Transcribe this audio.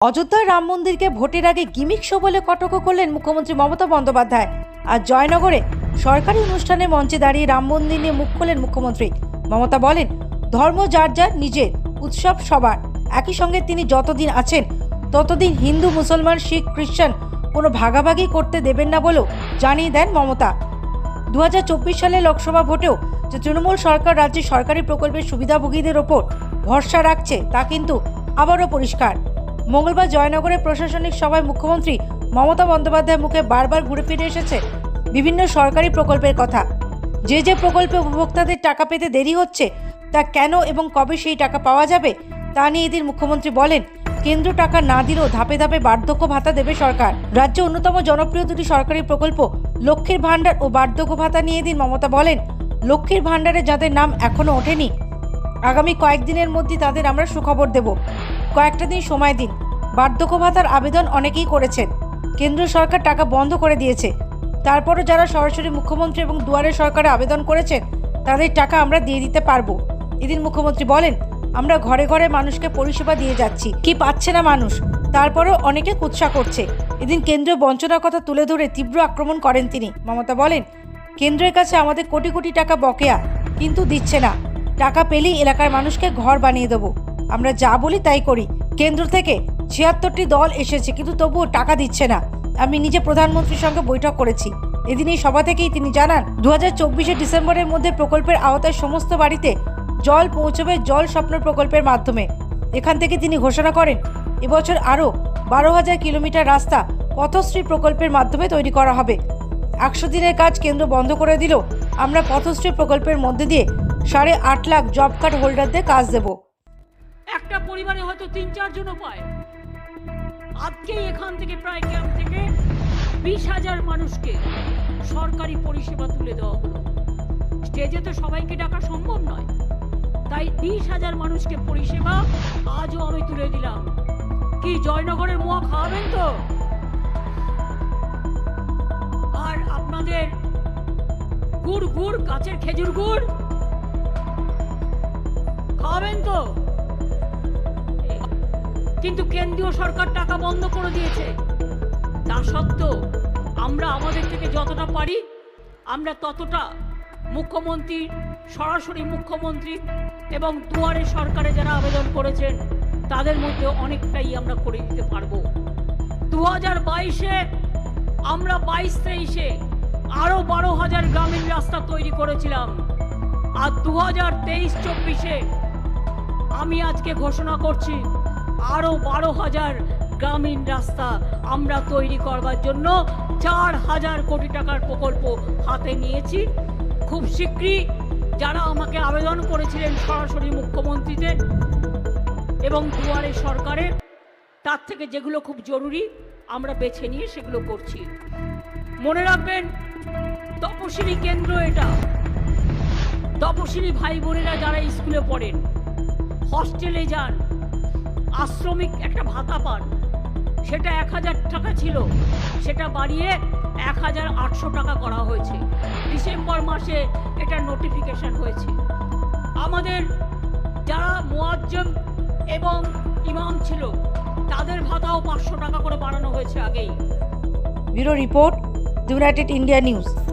অযোধ্যার রাম মন্দিরকে ভোটের আগে গিমিক শো বলে কটক করলেন মুখ্যমন্ত্রী মমতা বন্দ্যোপাধ্যায়। আর জয়নগরে সরকারি অনুষ্ঠানে মঞ্চে দাঁড়িয়ে রাম মন্দির নিয়ে মুখ খোলেন মুখ্যমন্ত্রী। মমতা বলেন, ধর্ম যার যার, নিজের, উৎসব সবার। একই সঙ্গে তিনি যতদিন আছেন, ততদিন হিন্দু, মুসলমান, শিখ, খ্রিস্টান কোনো ভাগাভাগি করতে দেবেন না বলেও জানিয়ে দেন মমতা। দু হাজার চব্বিশ সালে লোকসভা ভোটেও যে তৃণমূল সরকার রাজ্যে সরকারি প্রকল্পের সুবিধাভোগীদের ওপর ভরসা রাখছে, তা কিন্তু আবারও পরিষ্কার। মঙ্গলবার জয়নগরের প্রশাসনিক সভায় মুখ্যমন্ত্রী মমতা বন্দ্যোপাধ্যায়ের মুখে বারবার ঘুরে ফিরে এসেছে বিভিন্ন সরকারি প্রকল্পের কথা। যে যে প্রকল্পে উপভোক্তাদের টাকা পেতে দেরি হচ্ছে, তা কেন এবং কবে সেই টাকা পাওয়া যাবে, তা নিয়ে এদিন মুখ্যমন্ত্রী বলেন, কেন্দ্র টাকা না দিলেও ধাপে ধাপে বার্ধক্য ভাতা দেবে সরকার। রাজ্যে অন্যতম জনপ্রিয় দুটি সরকারি প্রকল্প লক্ষ্মীর ভাণ্ডার ও বার্ধক্য ভাতা নিয়ে দিন মমতা বলেন, লক্ষ্মীর ভাণ্ডারে যাদের নাম এখনও ওঠেনি, আগামী কয়েকদিনের মধ্যে তাদের আমরা সুখবর দেব। কয়েকটা দিন সময় দিন। বার্ধক্য ভাতার আবেদন অনেকেই করেছেন। কেন্দ্র সরকার টাকা বন্ধ করে দিয়েছে। তারপরও যারা সরাসরি মুখ্যমন্ত্রী এবং দুয়ারে সরকারে আবেদন করেছেন, তাদের টাকা আমরা দিয়ে দিতে পারব। এদিন মুখ্যমন্ত্রী বলেন, আমরা ঘরে ঘরে মানুষকে পরিষেবা দিয়ে যাচ্ছি। কি পাচ্ছে না মানুষ? তারপরেও অনেকে কুৎসা করছে। এদিন কেন্দ্রীয় বঞ্চনার কথা তুলে ধরে তীব্র আক্রমণ করেন তিনি। মমতা বলেন, কেন্দ্রের কাছে আমাদের কোটি কোটি টাকা বকেয়া, কিন্তু দিচ্ছে না। টাকা পেলেই এলাকার মানুষকে ঘর বানিয়ে দেবো। আমরা যা বলি তাই করি। কেন্দ্র থেকে ছিয়াত্তরটি দল এসেছে, কিন্তু তবুও টাকা দিচ্ছে না। আমি নিজে প্রধানমন্ত্রীর সঙ্গে বৈঠক করেছি। এদিন এই সভা থেকেই তিনি জানান দু হাজার ডিসেম্বরের মধ্যে প্রকল্পের আওতায় সমস্ত বাড়িতে জল পৌঁছবে জল স্বপ্ন প্রকল্পের মাধ্যমে। এখান থেকে তিনি ঘোষণা করেন, এবছর আরও বারো হাজার কিলোমিটার রাস্তা পথশ্রী প্রকল্পের মাধ্যমে তৈরি করা হবে। একশো দিনের কাজ কেন্দ্র বন্ধ করে দিল আমরা পথশ্রী প্রকল্পের মধ্যে দিয়ে সাড়ে আট লাখ জব কার্ড হোল্ডারদের কাজ দেব। একটা পরিবারে হয়তো তিন চারজনও পায়। আজকেই এখান থেকে প্রায় ক্যাম্প থেকে বিশ হাজার মানুষকে সরকারি পরিষেবা তুলে দেওয়া হলো। স্টেজে তো সবাইকে ডাকা সম্ভব নয়। তাই বিশ হাজার মানুষকে পরিষেবা আজও আমি তুলে দিলাম। কি, জয়নগরের মোয়া খাওয়াবেন তো? আর আপনাদের গুড় গুড়, গাছের খেজুর গুড়? খাওয়াবেন তো? কিন্তু কেন্দ্রীয় সরকার টাকা বন্ধ করে দিয়েছে। তা সত্ত্বেও আমরা আমাদের থেকে যতটা পারি, আমরা ততটা মুখ্যমন্ত্রী, সরাসরি মুখ্যমন্ত্রী এবং দুয়ারে সরকারে যারা আবেদন করেছেন, তাদের মধ্যে অনেকটাই আমরা করে দিতে পারব। দু হাজার বাইশে আমরা বাইশ তেইশে আরও বারো হাজার গ্রামীণ রাস্তা তৈরি করেছিলাম। আর দু হাজার তেইশ চব্বিশে আমি আজকে ঘোষণা করছি আরও বারো হাজার গ্রামীণ রাস্তা আমরা তৈরি করবার জন্য চার হাজার কোটি টাকার প্রকল্প হাতে নিয়েছি। খুব শীঘ্রই যারা আমাকে আবেদন করেছিলেন সরাসরি মুখ্যমন্ত্রীতে এবং দুয়ারে সরকারের তার থেকে যেগুলো খুব জরুরি আমরা বেছে নিয়ে সেগুলো করছি। মনে রাখবেন, তপশিলি কেন্দ্র এটা। তপশিলি ভাই বোনেরা যারা স্কুলে পড়েন, হস্টেলে যান আশ্রমিক একটা ভাতা পান। সেটা এক হাজার টাকা ছিল। সেটা বাড়িয়ে এক হাজার আটশো টাকা করা হয়েছে। ডিসেম্বর মাসে এটা নোটিফিকেশন হয়েছে। আমাদের যারা মোয়াজ্জম এবং ইমাম ছিল, তাদের ভাতাও পাঁচশো টাকা করে বাড়ানো হয়েছে আগেই। Bureau report, United India News.